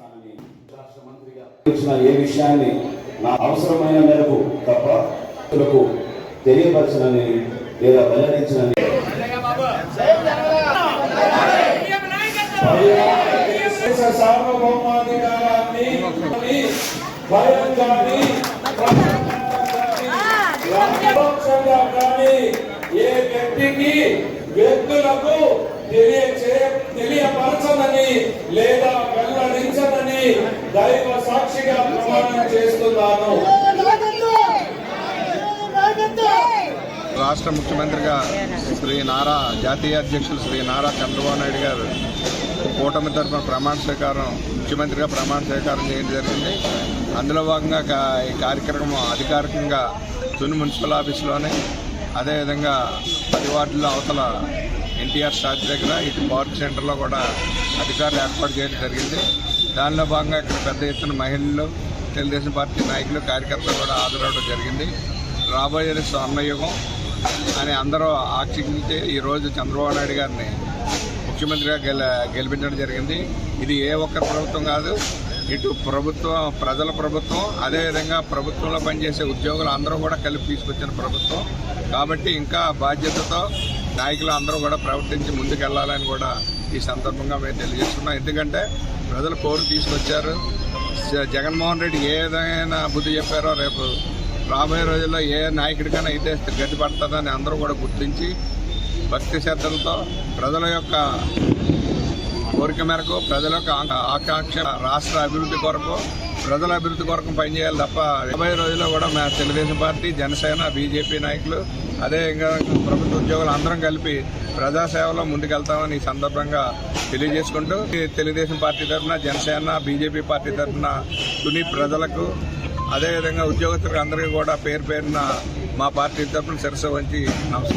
రాష్ట్ర మంత్రిగా ఇచ్చిన ఏ విషయాన్ని నా అవసరమైన మేరకు తప్ప తెలియపరచనని లేదా వెల్లడించనని సార్వభౌమాధికారాన్ని భయం కానీ కానీ ఏ వ్యక్తికి వ్యక్తులకు తెలియచే తెలియపరచదని లేదా దైవ సాక్షిగా ప్రమాణం చేస్తున్నాను. రాష్ట్ర ముఖ్యమంత్రిగా శ్రీ నారా జాతీయ అధ్యక్షులు శ్రీ నారా చంద్రబాబు నాయుడు గారు కూటమి తరఫున ప్రమాణ స్వీకారం ముఖ్యమంత్రిగా ప్రమాణ స్వీకారం చేయడం జరిగింది. అందులో భాగంగా ఈ కార్యక్రమం అధికారికంగా తుని మున్సిపల్ ఆఫీస్లోనే అదేవిధంగా పది వార్డుల అవతల ఎన్టీఆర్ స్టాచ్యూ దగ్గర ఇటు పార్క్ సెంటర్లో కూడా అధికారులు ఏర్పాటు చేయడం జరిగింది. దానిలో భాగంగా ఇక్కడ పెద్ద ఎత్తున మహిళలు తెలుగుదేశం పార్టీ నాయకులు కార్యకర్తలు కూడా హాజరవడం జరిగింది. రాబోయే స్వర్ణయుగం అని అందరూ ఆక్షించి ఈరోజు చంద్రబాబు నాయుడు గారిని ముఖ్యమంత్రిగా గెల గెలిపించడం జరిగింది. ఇది ఏ ఒక్క ప్రభుత్వం కాదు ఇటు ప్రభుత్వం ప్రజల ప్రభుత్వం అదేవిధంగా ప్రభుత్వంలో పనిచేసే ఉద్యోగులు అందరూ కూడా కలిపి తీసుకొచ్చిన ప్రభుత్వం. కాబట్టి ఇంకా బాధ్యతతో నాయకులు అందరూ కూడా ప్రవర్తించి ముందుకెళ్ళాలని కూడా ఈ సందర్భంగా మేము తెలియజేస్తున్నాం. ఎందుకంటే ప్రజలు కోరిక తీసుకొచ్చారు. జగన్మోహన్ రెడ్డి ఏదైనా బుద్ధి చెప్పారో రేపు రాబోయే రోజుల్లో ఏ నాయకుడికైనా అయితే గడ్డి పడుతుందని అందరూ కూడా గుర్తించి భక్తి శ్రద్ధలతో ప్రజల యొక్క కోరిక మేరకు ప్రజల యొక్క ఆకాంక్ష రాష్ట్ర అభివృద్ధి కొరకు ప్రజల అభివృద్ధి కొరకు పనిచేయాలి తప్ప యాభై రోజుల్లో కూడా మా తెలుగుదేశం పార్టీ జనసేన బీజేపీ నాయకులు అదే ఇంకా ప్రభుత్వ ఉద్యోగులు అందరం కలిపి ప్రజాసేవలో ముందుకెళ్తామని ఈ సందర్భంగా తెలియజేసుకుంటూ తెలుగుదేశం పార్టీ తరఫున జనసేన బీజేపీ పార్టీ తరఫున తుని ప్రజలకు అదేవిధంగా ఉద్యోగస్తులకు అందరికీ కూడా పేరు పేరున మా పార్టీ తరఫున శిరస వంచి నమస్కారం.